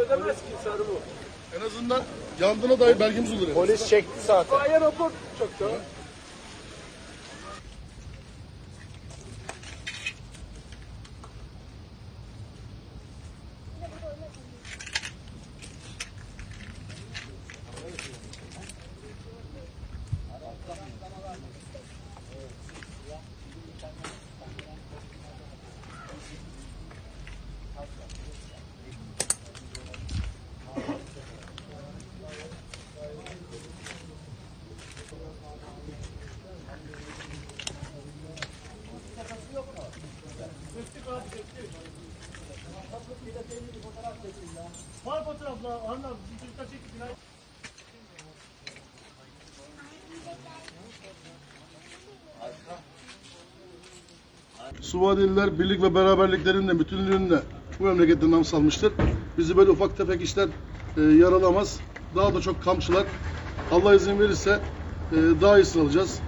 ödemez ki sarı bu. En azından yandığına dair belgemiz olur. yani. Polis çekti zaten. Da. Var fotoğraflar. Anlar. Bir çocuklar çekti. Suvadililer birlik ve beraberliklerinde bütünlüğünde bu memlekette nam salmıştır. Bizi böyle ufak tefek işler e, yaralamaz. Daha da çok kamçılar. Allah izin verirse e, daha iyisini alacağız.